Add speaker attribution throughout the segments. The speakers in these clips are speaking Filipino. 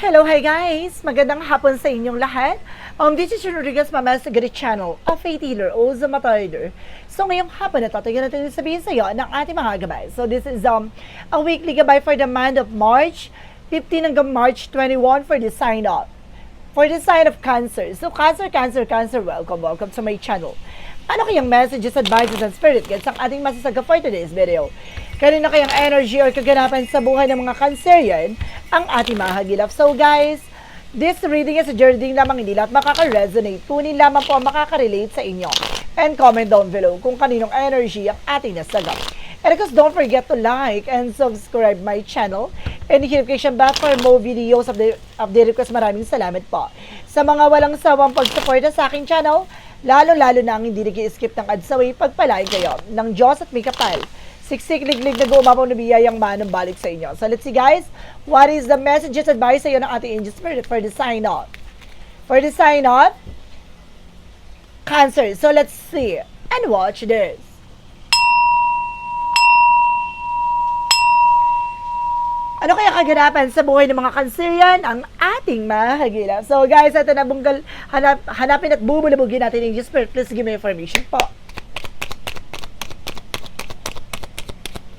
Speaker 1: Hello, hi guys! Magandang hapon sa inyong lahat. Um, this is Rodriguez Mama sa Grid Channel, a faith healer o the Matarder. So ngayong hapon na tatagal natin sabihin sa iyo ng ating mga gabay. So this is um, a weekly gabay for the month of March 15 hanggang March 21 for the sign up. For the sign of Cancer. So Cancer, Cancer, Cancer, welcome, welcome to my channel. Ano kayang messages, advices, and spirit guides ang ating masasaga for today's video? Kanina kayang energy or kaganapan sa buhay ng mga Cancerian ang ating mahagilap. So guys, this reading is a journey lamang hindi lahat makaka-resonate. Tunin lamang po ang makaka-relate sa inyo. And comment down below kung kaninong energy ang ating nasagap. And of course, don't forget to like and subscribe my channel and hit notification bell for more videos of the, of the request. Maraming salamat po. Sa mga walang sawang pagsuporta sa aking channel, lalo-lalo na ang hindi nag-skip ng ads away, pagpalain kayo ng Diyos at may kapal. Siksik, liglig, nag-uumapaw na biyayang manong balik sa inyo. So let's see guys, what is the messages advice sa iyo ng ating angel spirit for the sign up? For the sign up, Cancer. So let's see and watch this. Ano kaya kaganapan sa buhay ng mga Cancerian ang ating mahagila? So guys, ito na bunggal, hanap, hanapin at bubulabugin natin yung Spirit. Please give me information po.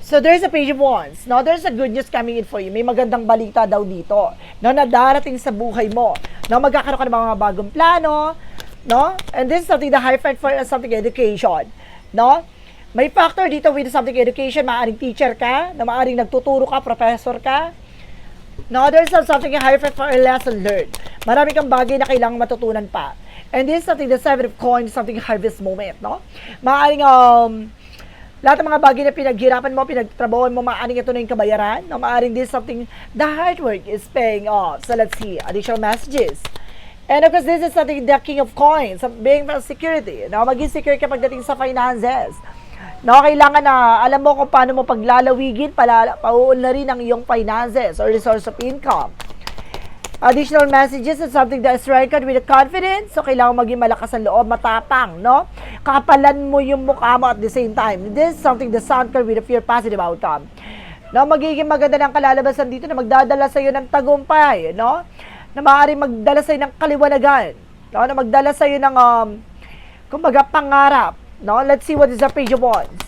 Speaker 1: So there's a page of wands. Now there's a good news coming in for you. May magandang balita daw dito. No, na darating sa buhay mo. No, magkakaroon ka ng mga bagong plano. No? And this is something the high fight for uh, something education. No? May factor dito with something education, maaaring teacher ka, na maaaring nagtuturo ka, professor ka. No, there's something high fight for a lesson learned. Marami kang bagay na kailangang matutunan pa. And this is something the seven of coins, something harvest moment, no? Maaaring um, lahat ng mga bagay na pinaghirapan mo, pinagtrabahoan mo, maaaring ito na yung kabayaran. No? Maaaring this is something, the hard work is paying off. So let's see, additional messages. And of course, this is something, the king of coins, being for security. No? Maging secure ka pagdating sa finances. No, kailangan na alam mo kung paano mo paglalawigin, pala, pauun na rin ang iyong finances or resource of income. Additional messages is something that is striker with confidence. So, kailangan maging malakas ang loob, matapang, no? Kapalan mo yung mukha mo at the same time. This is something the sound card with a fear positive outcome. No, magiging maganda ng kalalabasan dito na magdadala sa iyo ng tagumpay, no? Na maaaring magdala sa iyo ng kaliwanagan, no? Na magdala sa iyo ng um kumbaga pangarap, no? Let's see what is the page of wands.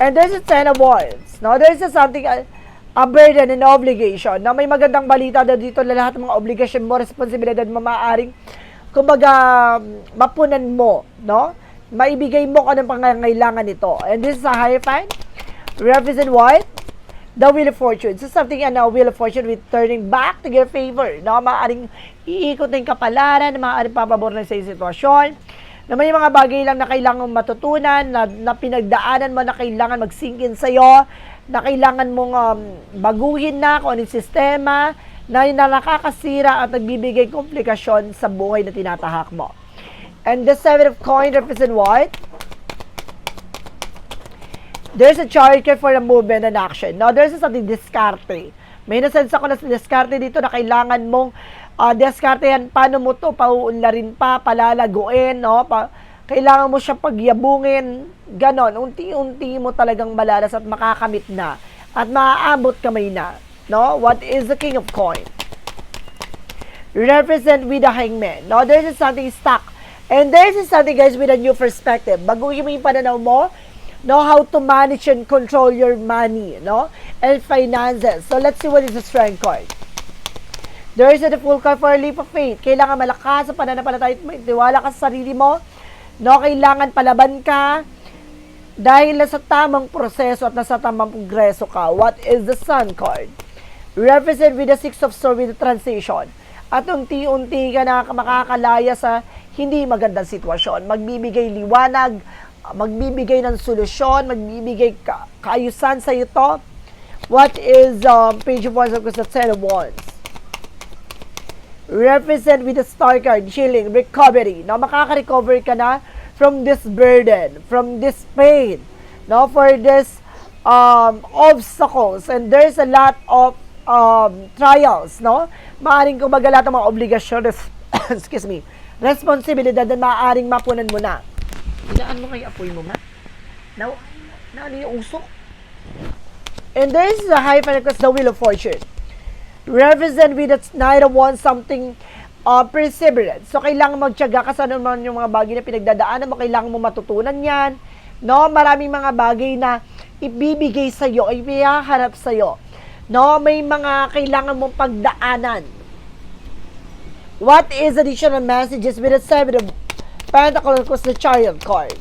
Speaker 1: And there's a ten of wands, no? There's a something uh, a burden and obligation. Na may magandang balita na dito na lahat ng mga obligasyon mo, responsibilidad mo maaaring kumbaga mapunan mo, no? Maibigay mo kung anong pangangailangan nito. And this is a high five. Represent what? The Wheel of Fortune. So something yan na Wheel of Fortune with turning back to your favor. No? Maaaring iikot na yung kapalaran, maaaring papabor na sa sitwasyon. Na may mga bagay lang na kailangan matutunan, na, na pinagdaanan mo na kailangan mag-sink in sa'yo, na kailangan mong um, baguhin na kung anong sistema, na, na nakakasira at nagbibigay komplikasyon sa buhay na tinatahak mo. And the seven of coin represent what? There's a chart here for a movement and action. Now, there's something diskarte. May nasense ako na sa diskarte dito na kailangan mong uh, diskarte yan, paano mo to pauunlarin pa, palalaguin, no? Pa, kailangan mo siya pagyabungin, ganon. Unti-unti mo talagang malalas at makakamit na. At maaabot kamay na. No? What is the king of coin? Represent with the hangman. No? There's something stuck. And there's something guys with a new perspective. Baguhin mo yung pananaw mo, know how to manage and control your money, no? And finances. So let's see what is the strength card. There is a full card for leap of faith. Kailangan malakas sa pananampalataya tiwala ka sa sarili mo. No, kailangan palaban ka dahil nasa tamang proseso at nasa tamang progreso ka. What is the sun card? Represent with the six of swords with the transition. At unti-unti ka na makakalaya sa hindi magandang sitwasyon. Magbibigay liwanag, magbibigay ng solusyon, magbibigay ka kaayusan sa ito. What is um, page of wands of the ten of wands? Represent with the star card, healing, recovery. No, makaka-recover ka na from this burden, from this pain, no, for this um, obstacles. And there's a lot of um, trials, no? Maaring kumbaga lahat ng mga obligasyon, excuse me, responsibilidad na maaring mapunan mo na. Ilaan mo kay apoy mo, ma? Now, na ano yung usok? And there is a high because the wheel of fortune. Represent with Knight of Wands something uh, perseverance. So, kailangan magtyaga ka sa naman yung mga bagay na pinagdadaanan mo, kailangan mo matutunan yan. No, maraming mga bagay na ibibigay sa iyo, ipihaharap sa iyo. No, may mga kailangan mong pagdaanan. What is additional messages with the Seven of Pentacles was the Chariot card?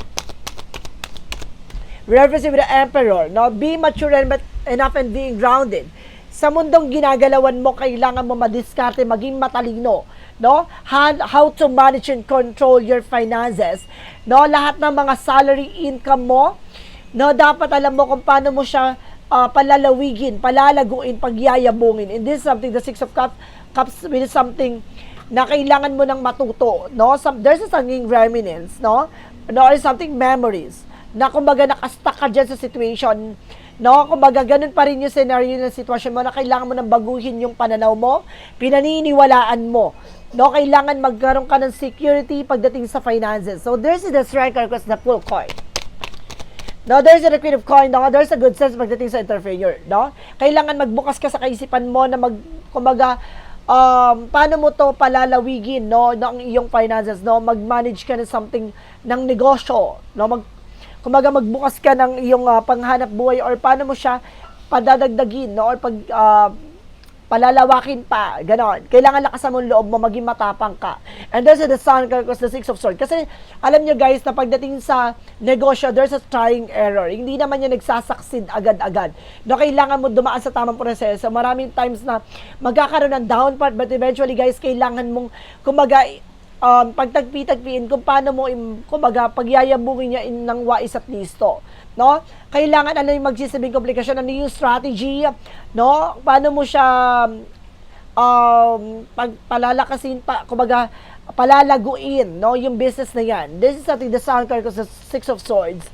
Speaker 1: Reference with the Emperor. No, be mature and enough and being grounded. Sa mundong ginagalawan mo, kailangan mo madiskarte, maging matalino. No? How, to manage and control your finances. No? Lahat ng mga salary income mo, no, dapat alam mo kung paano mo siya ah, palalawigin, palalaguin, pagyayabungin. And this is something, the Six of Cups, cups with something na kailangan mo nang matuto, no? Some, there's a something remnants, no? No, or something memories na kumbaga nakastuck ka dyan sa situation, no? Kumbaga ganun pa rin yung scenario ng sitwasyon mo na kailangan mo nang baguhin yung pananaw mo, pinaniniwalaan mo, no? Kailangan magkaroon ka ng security pagdating sa finances. So, there's the striker because the full coin. No, there's a queen of coin, no? There's a good sense pagdating sa entrepreneur, no? Kailangan magbukas ka sa kaisipan mo na mag, kumbaga, um, paano mo to palalawigin, no? Ng iyong finances, no? Mag-manage ka ng something, ng negosyo, no? Mag, kumbaga, magbukas ka ng iyong ah, panghanap buhay or paano mo siya padadagdagin, no? Or pag, ah, palalawakin pa, ganon. Kailangan lakasan mo loob mo, maging matapang ka. And there's the sun because the six of swords. Kasi, alam nyo guys, na pagdating sa negosyo, there's a trying error. Hindi naman yan nagsasaksid agad-agad. No, kailangan mo dumaan sa tamang proseso. Maraming times na magkakaroon ng down part, but eventually guys, kailangan mong, kumaga, um, pagtagpi-tagpiin kung paano mo, kumbaga, pagyayabungin niya in, ng wais at listo. No? Kailangan ano yung magsisabing komplikasyon, ano yung strategy, no? Paano mo siya um, pag palalakasin pa, kumbaga, palalaguin, no? Yung business na yan. This is something the sun card because the Six of Swords.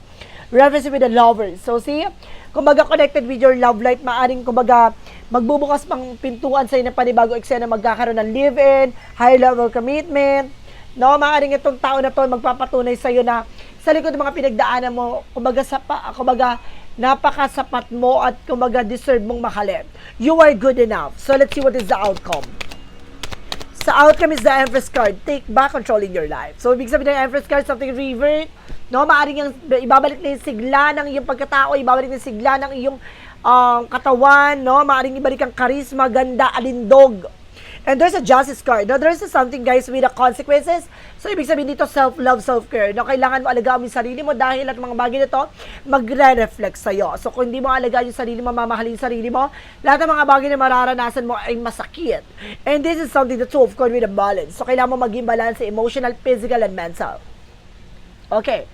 Speaker 1: Reference with the lovers. So, see, kumbaga connected with your love life, maaring kumbaga magbubukas pang pintuan sa na panibago eksena magkakaroon ng live-in, high level commitment, no? Maaring itong tao na to magpapatunay sa iyo na sa likod ng mga pinagdaanan mo, kumbaga, sapa, kumbaga, napakasapat mo at kumbaga deserve mong mahalin. You are good enough. So let's see what is the outcome. Sa outcome is the Empress card. Take back control in your life. So, ibig sabihin ng Empress card, something revert. No, maaaring yung, ibabalik na yung sigla ng iyong pagkatao, ibabalik na yung sigla ng iyong um, katawan, no? Maaaring ibalik ang karisma, ganda, alindog. And there's a justice card. No, there's a something, guys, with the consequences. So, ibig sabihin dito, self-love, self-care. No, kailangan mo alagaan mo yung sarili mo dahil at mga bagay na to, magre-reflect sa'yo. So, kung hindi mo alagaan yung sarili mo, mamahalin yung sarili mo, lahat ng mga bagay na mararanasan mo ay masakit. And this is something the two of course with a balance. So, kailangan mo maging balance emotional, physical, and mental. Okay.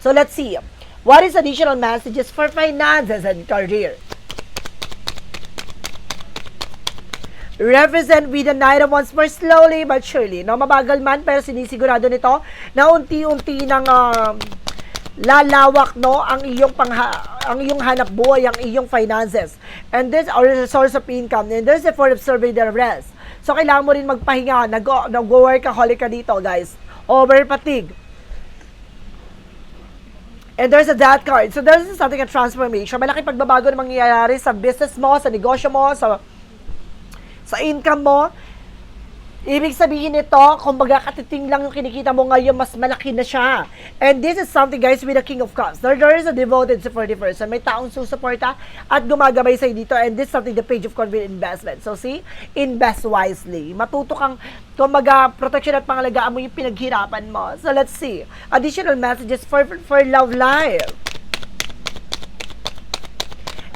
Speaker 1: So, let's see. What is additional messages for finances and career? represent with the Knight of Wands more slowly but surely. No, mabagal man pero sinisigurado nito na unti-unti nang um, lalawak no ang iyong pangha, ang iyong hanap buhay, ang iyong finances. And this or source of income. And there's a for observing the rest. So kailangan mo rin magpahinga, nag nag-workaholic ka dito, guys. Over fatigue. And there's a that card. So there's something a transformation. Malaki pagbabago na mangyayari sa business mo, sa negosyo mo, sa sa income mo. Ibig sabihin nito, kumbaga katiting lang yung kinikita mo ngayon, mas malaki na siya. And this is something guys with the King of Cups. There, there is a devoted 40 person. May taong susuporta at gumagabay sa'yo dito. And this is something the page of confident investment. So see, invest wisely. Matuto kang, kumbaga, protection at pangalagaan mo yung pinaghirapan mo. So let's see. Additional messages for, for love life.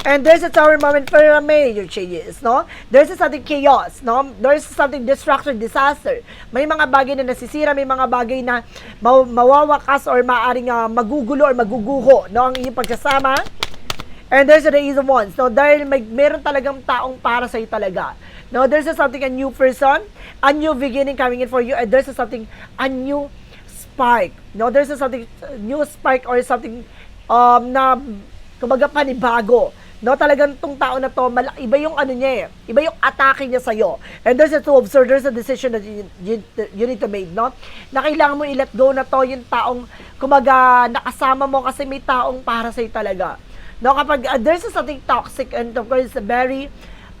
Speaker 1: And there's a tower moment for a major changes, no? There's a something chaos, no? There's something destruction, disaster. May mga bagay na nasisira, may mga bagay na maw- mawawakas or maaring uh, magugulo or maguguho, no? Ang iyong pagsasama. And there's the Ace of Wands, no? Dahil may, meron talagang taong para sa'yo talaga. No, there's a something, a new person, a new beginning coming in for you, and there's a something, a new spark. No, there's a something, new spark or something um, na, kumbaga, panibago. No, talagang tong tao na to, malaki, iba yung ano niya eh. Iba yung atake niya sa'yo. And there's a to observe, there's a decision that you, you, you need to make, no? Na kailangan mo i-let go na to yung taong, kumaga, nakasama mo kasi may taong para sa'yo talaga. No, kapag uh, there's something toxic and of course very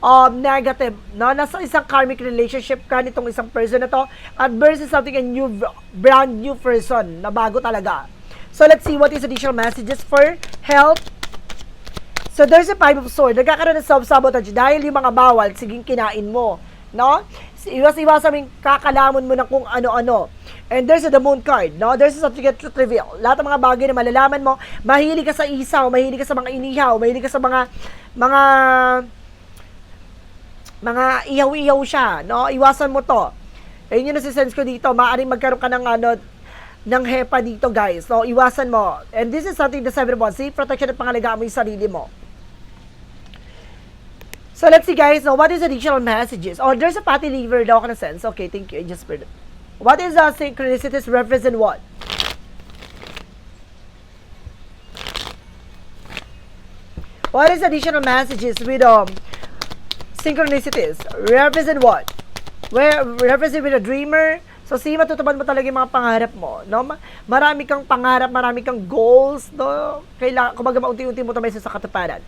Speaker 1: um, negative, no, nasa isang karmic relationship ka nitong isang person na to, at versus something a new, brand new person na bago talaga. So, let's see what is additional messages for health. So, there's a five of swords. Nagkakaroon ng self-sabotage dahil yung mga bawal, siging kinain mo. No? Iwas-iwasan mo yung kakalamon mo ng kung ano-ano. And there's a the moon card, no? There's something to reveal. Lahat ng mga bagay na malalaman mo, mahilig ka sa isaw, mahilig ka sa mga inihaw, mahilig ka sa mga, mga, mga ihaw-ihaw siya, no? Iwasan mo to. Ayun yung nasisense ko dito. Maaaring magkaroon ka ng ano, ng hepa dito, guys. No? Iwasan mo. And this is something the seven of wands. See, protection at pangalagaan mo yung sarili mo. So, let's see, guys. No, what is additional messages? Oh, there's a party lever daw ka na sense. Okay, thank you. I just heard it. What is uh, synchronicities represent what? What is additional messages with um synchronicities? Represent what? Where represent with a dreamer? So, si matutupad mo talaga yung mga pangarap mo, no? Ma- Marami kang pangarap, marami kang goals, no? Kailangan, kumbaga maunti-unti mo ito sa katuparan.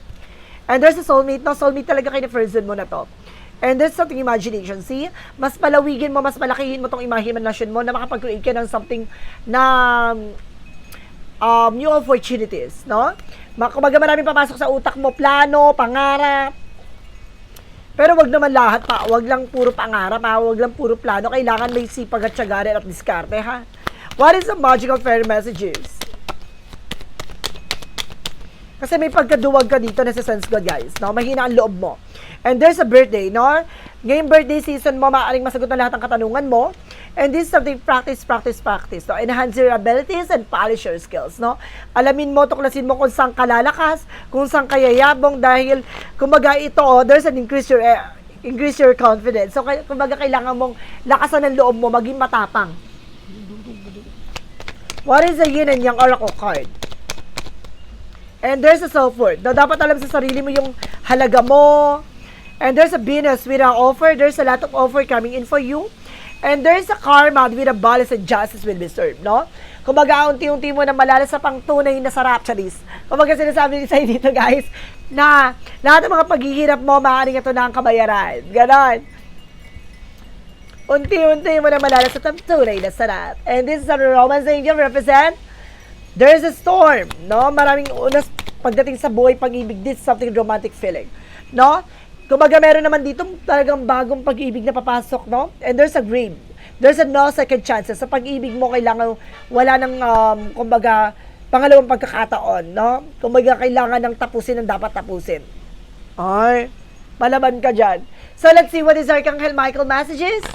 Speaker 1: And there's a soulmate, no? Soulmate talaga kayo ni person mo na to. And there's something imagination. See? Mas palawigin mo, mas malakihin mo tong imagination mo na makapag-create ka ng something na um, new opportunities, no? Kumbaga maraming papasok sa utak mo, plano, pangarap. Pero wag naman lahat pa, wag lang puro pangarap ha, wag lang puro plano. Kailangan may sipag at siyagarin at diskarte ha. What is the magical fairy messages? Kasi may pagkaduwag ka dito na sa sense God, guys. No? Mahina ang loob mo. And there's a birthday, no? Ngayong birthday season mo, maaaring masagot na lahat ng katanungan mo. And this is something practice, practice, practice. No? Enhance your abilities and polish your skills, no? Alamin mo, tuklasin mo kung saan ka lalakas, kung saan ka yayabong dahil, kumbaga ito, oh, there's an increase your, eh, increase your confidence. So, kumbaga kailangan mong lakasan ng loob mo, maging matapang. What is the yin and yang oracle card? And there's a self-worth. Na dapat alam sa sarili mo yung halaga mo. And there's a Venus with an offer. There's a lot of offer coming in for you. And there's a karma with a balance and justice will be served, no? Kumbaga, unti-unti mo na malala sa pangtunay na sarap, charis. Kumbaga, sinasabi ni sa'yo dito, guys, na lahat ng mga paghihirap mo, maaaring ito na ang kabayaran. Ganon. Unti-unti mo na malala sa tunay na sarap. And this is a romance angel represent There's a storm, no? Maraming unas pagdating sa buhay, pag-ibig, this is something romantic feeling, no? Kumbaga meron naman dito talagang bagong pag-ibig na papasok, no? And there's a grave. There's a no second chances. Sa pag-ibig mo, kailangan wala nang, um, kumbaga, pangalawang pagkakataon, no? Kumbaga, kailangan ng tapusin ang dapat tapusin. Ay, malaban ka dyan. So, let's see what is Archangel Michael messages.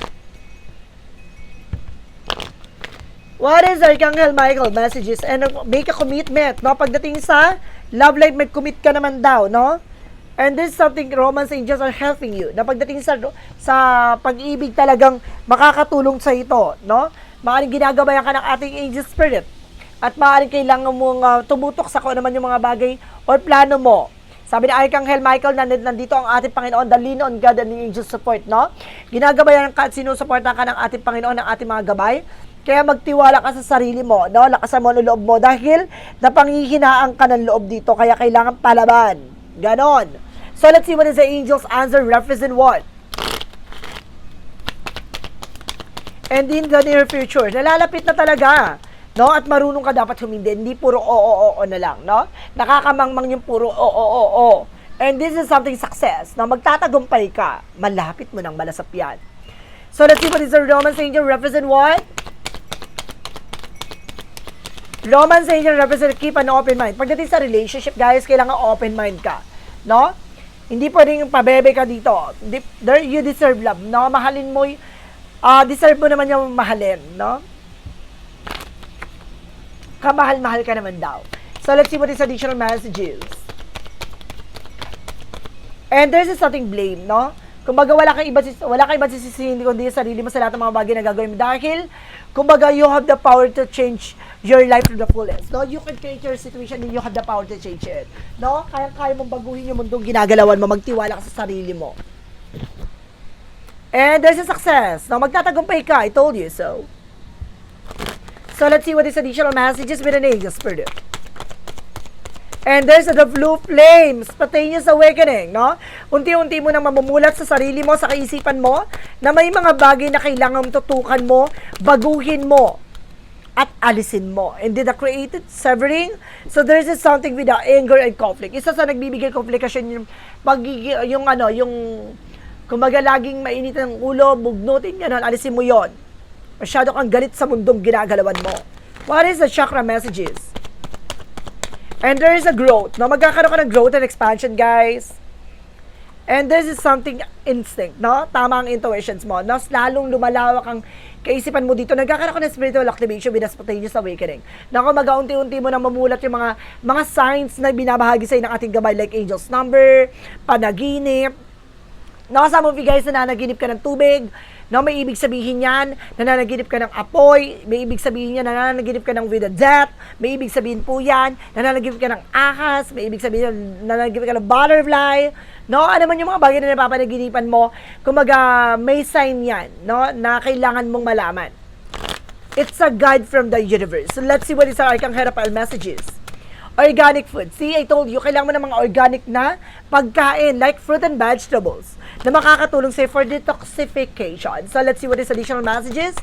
Speaker 1: What is Archangel Michael messages? And uh, make a commitment, no? Pagdating sa love life, may commit ka naman daw, no? And this is something romance angels are helping you. Na pagdating sa sa pag-ibig talagang makakatulong sa ito, no? Maaaring ginagabayan ka ng ating angel spirit. At maaaring kailangan mong uh, tumutok sa kung ano man yung mga bagay or plano mo. Sabi ni Archangel Michael, nandito, nandito ang ating Panginoon, the lean on God and the angel support, no? Ginagabayan ka at sinusuporta ka ng ating Panginoon, ng ating mga gabay. Kaya magtiwala ka sa sarili mo, no? Lakasan mo ang loob mo dahil napanghihinaan ka ng loob dito, kaya kailangan palaban. Ganon. So let's see what is the angel's answer represent what? And in the near future, nalalapit na talaga. No? At marunong ka dapat humindi. Hindi puro oo, oo, oo na lang. No? Nakakamangmang yung puro oo, oo, oo. And this is something success. Na magtatagumpay ka, malapit mo ng malasapyan. So let's see what is the Romance angel represent what? Romance angel represent keep an open mind. Pagdating sa relationship, guys, kailangan open mind ka. No? Hindi pwedeng pabebe ka dito. Di- there- You deserve love. No? Mahalin mo, y- ah deserve mo naman yung mahalin. No? Kamahal-mahal ka naman daw. So, let's see what is additional messages. And there's a something blame, no? Kumbaga wala kang iba wala kang iba sisisihin kundi sa sarili mo sa lahat ng mga bagay na gagawin mo dahil kumbaga you have the power to change your life to the fullest. No, you can create your situation and you have the power to change it. No, kaya kaya mong baguhin yung mundong ginagalawan mo, magtiwala ka sa sarili mo. And there's a success. No, magtatagumpay ka. I told you so. So let's see what is additional messages with an angel spirit. And there's the blue flame, spontaneous awakening, no? Unti-unti mo nang mamumulat sa sarili mo, sa kaisipan mo, na may mga bagay na kailangan tutukan mo, baguhin mo, at alisin mo. And did the created severing? So there's this something with the anger and conflict. Isa sa nagbibigay komplikasyon yung pagiging, yung ano, yung kumbaga laging mainit ang ulo, bugnutin, gano'n, alisin mo yon. Masyado kang galit sa mundong ginagalawan mo. What is the chakra messages? And there is a growth. No, magkakaroon ka ng growth and expansion, guys. And this is something instinct, no? Tama ang intuitions mo. No? Lalong lumalawak ang kaisipan mo dito. Nagkakaroon ka ng spiritual activation with a spontaneous awakening. Naku, mag-unti-unti mo na mamulat yung mga mga signs na binabahagi sa'yo ng ating gabay like angel's number, panaginip, No, some of you guys nananaginip ka ng tubig, no, may ibig sabihin yan, nananaginip ka ng apoy, may ibig sabihin yan, nananaginip ka ng with a death, may ibig sabihin po yan, nananaginip ka ng ahas, may ibig sabihin yan, nananaginip ka ng butterfly, no, ano man yung mga bagay na napapanaginipan mo, kumaga may sign yan, no, na kailangan mong malaman. It's a guide from the universe. So let's see what is our Arcangel messages. Organic food. See, I told you, kailangan mo ng mga organic na pagkain like fruit and vegetables na makakatulong sa'yo for detoxification. So, let's see what is additional messages.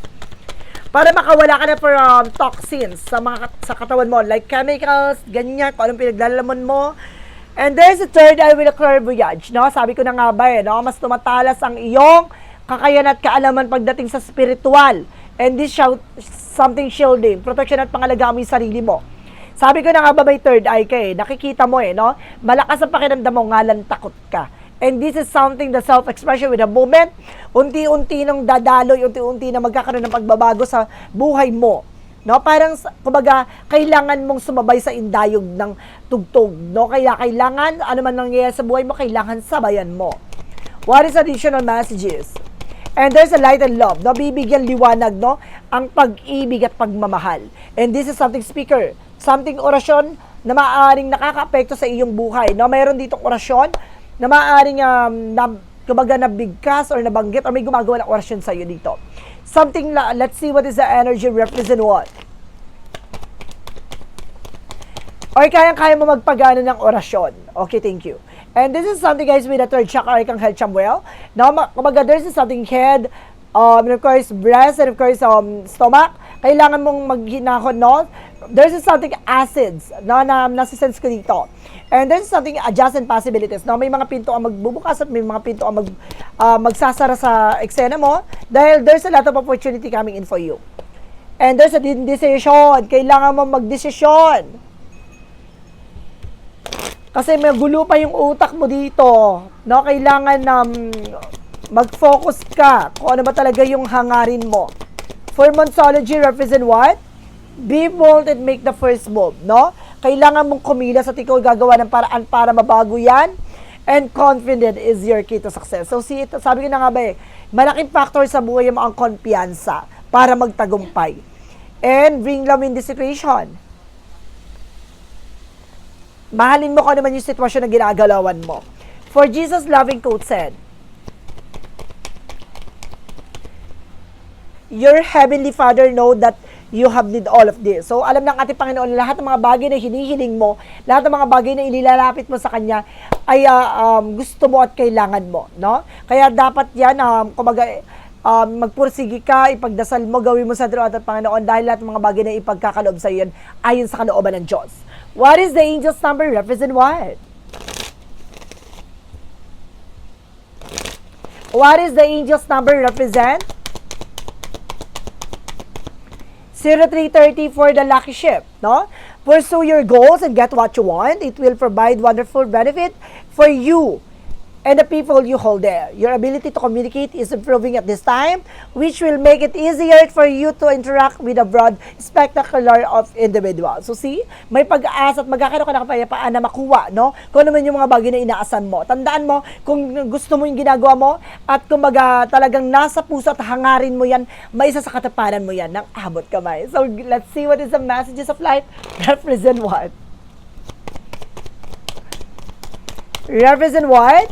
Speaker 1: Para makawala ka na from toxins sa mga sa katawan mo, like chemicals, ganyan, kung anong pinaglalaman mo. And there's a third eye with a clairvoyage, no? Sabi ko na nga ba eh, no? Mas tumatalas ang iyong kakayan at kaalaman pagdating sa spiritual. And this shout, something shielding, protection at pangalagaan mo yung sarili mo. Sabi ko na nga ba may third eye ka eh, nakikita mo eh, no? Malakas ang pakiramdam mo, ngalan takot ka. And this is something the self-expression with a moment, unti-unti nang dadaloy, unti-unti na magkakaroon ng pagbabago sa buhay mo. No, parang kumbaga kailangan mong sumabay sa indayog ng tugtog, no? Kaya kailangan ano man nangyayari sa buhay mo, kailangan sabayan mo. What is additional messages? And there's a light and love, no? Bibigyan liwanag, no? Ang pag-ibig at pagmamahal. And this is something speaker, something orasyon na maaaring nakakaapekto sa iyong buhay, no? Mayroon ditong orasyon na maaaring um, na, kumbaga nabigkas or nabanggit or may gumagawa ng orasyon sa iyo dito. Something, la, let's see what is the energy represent what. Or kayang-kaya mo magpagana ng orasyon. Okay, thank you. And this is something guys with the third chakra, Arcangel Chamuel. Now, kumbaga, there's something head, um, and of course, breast, and of course, um, stomach. Kailangan mong maghinahon, no? There's something acids, no, na nasisense ko dito. And there's something adjacent possibilities, no? May mga pinto ang magbubukas at may mga pinto ang mag, ah, magsasara sa eksena mo dahil there's a lot of opportunity coming in for you. And there's a de- decision. Kailangan mo magdesisyon. Kasi may gulo pa yung utak mo dito. No, kailangan um, mag-focus ka kung ano ba talaga yung hangarin mo. For Monsology, represent what? Be bold and make the first move, no? Kailangan mong kumilos at ikaw gagawa ng paraan para mabago yan. And confident is your key to success. So, see, ito, sabi ko na nga ba eh, malaking factor sa buhay mo ang konpiyansa para magtagumpay. And bring love in the situation. Mahalin mo kung ano man yung sitwasyon na ginagalawan mo. For Jesus loving quote said, Your heavenly Father know that you have need all of this. So, alam ng ating Panginoon, lahat ng mga bagay na hinihiling mo, lahat ng mga bagay na inilalapit mo sa Kanya, ay ah, um, gusto mo at kailangan mo, no? Kaya dapat yan, um, kumbaga, um, magpursigi ka, ipagdasal mo, gawin mo sa at Panginoon dahil lahat ng mga bagay na ipagkakaloob sa iyo yan ayon sa kalooban ng Diyos. What is the angel's number? Represent what? What is the angel's number represent? 0330 for the lucky ship, no? Pursue your goals and get what you want. It will provide wonderful benefit for you and the people you hold there. Your ability to communicate is improving at this time, which will make it easier for you to interact with a broad spectacular of individuals. So see, may pag-asa at magkakaroon ka ng kapayapaan na makuha, no? Kung ano man yung mga bagay na inaasan mo. Tandaan mo, kung gusto mo yung ginagawa mo, at kung maga, talagang nasa puso at hangarin mo yan, may isa sa katapanan mo yan ng abot kamay. So let's see what is the messages of life represent what? Represent what?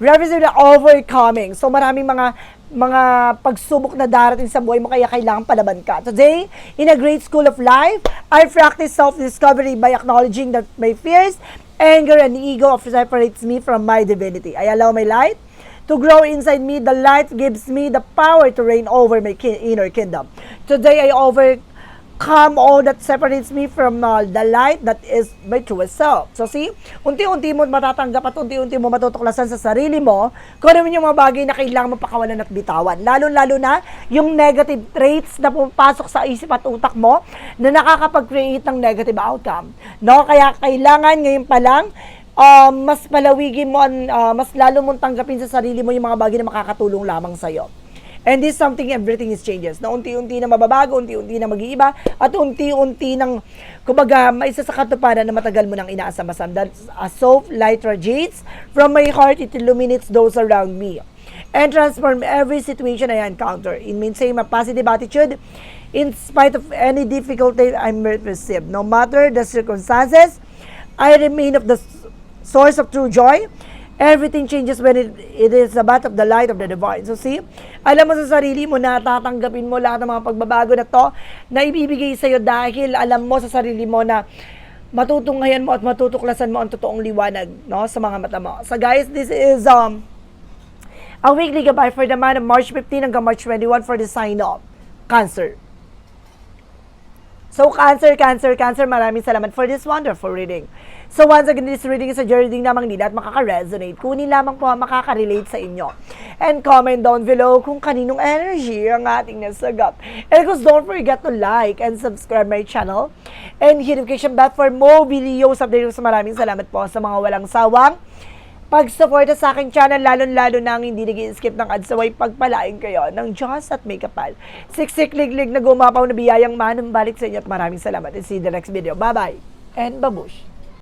Speaker 1: Represent the overcoming. So maraming mga mga pagsubok na darating sa buhay mo kaya kailangan palaban ka. Today, in a great school of life, I practice self-discovery by acknowledging that my fears, anger, and ego separates me from my divinity. I allow my light to grow inside me. The light gives me the power to reign over my ki- inner kingdom. Today, I overcome all that separates me from uh, the light that is my truest self. So see, unti-unti mo matatanggap at unti-unti mo matutuklasan sa sarili mo kung ano yung mga bagay na kailangan mo pakawalan at bitawan. Lalo-lalo na yung negative traits na pumapasok sa isip at utak mo na nakakapag-create ng negative outcome. No? Kaya kailangan ngayon pa lang um, mas palawigin mo, uh, mas lalo mong tanggapin sa sarili mo yung mga bagay na makakatulong lamang sa'yo. And this is something everything is changes. Na unti-unti na mababago, unti-unti na mag-iiba, at unti-unti nang, kumbaga, maisa sa katuparan na matagal mo nang inaasam-asam. That's a soft light radiates from my heart, it illuminates those around me. And transform every situation I encounter. In maintaining a positive attitude, in spite of any difficulty I may receive. No matter the circumstances, I remain of the source of true joy. Everything changes when it, it is about of the light of the divine. So see, alam mo sa sarili mo na tatanggapin mo lahat ng mga pagbabago na to na ibibigay sa'yo dahil alam mo sa sarili mo na matutunghayan mo at matutuklasan mo ang totoong liwanag no, sa mga mata mo. So guys, this is um, a weekly goodbye for the month of March 15 hanggang March 21 for the sign of Cancer. So, Cancer, Cancer, Cancer, maraming salamat for this wonderful reading. So, once again, this reading is a reading lamang nila at makaka-resonate. Kunin lamang po ang makaka-relate sa inyo. And comment down below kung kaninong energy ang ating nasagap. And of course, don't forget to like and subscribe my channel. And hit notification bell for more videos updates. Maraming salamat po sa mga walang sawang pag-suporta sa aking channel, lalo-lalo na ang hindi nag skip ng ads, away pagpalain kayo ng Diyos at may kapal. Siksik liglig na gumapaw na biyayang manang balik sa inyo at maraming salamat. And see the next video. Bye-bye and babush!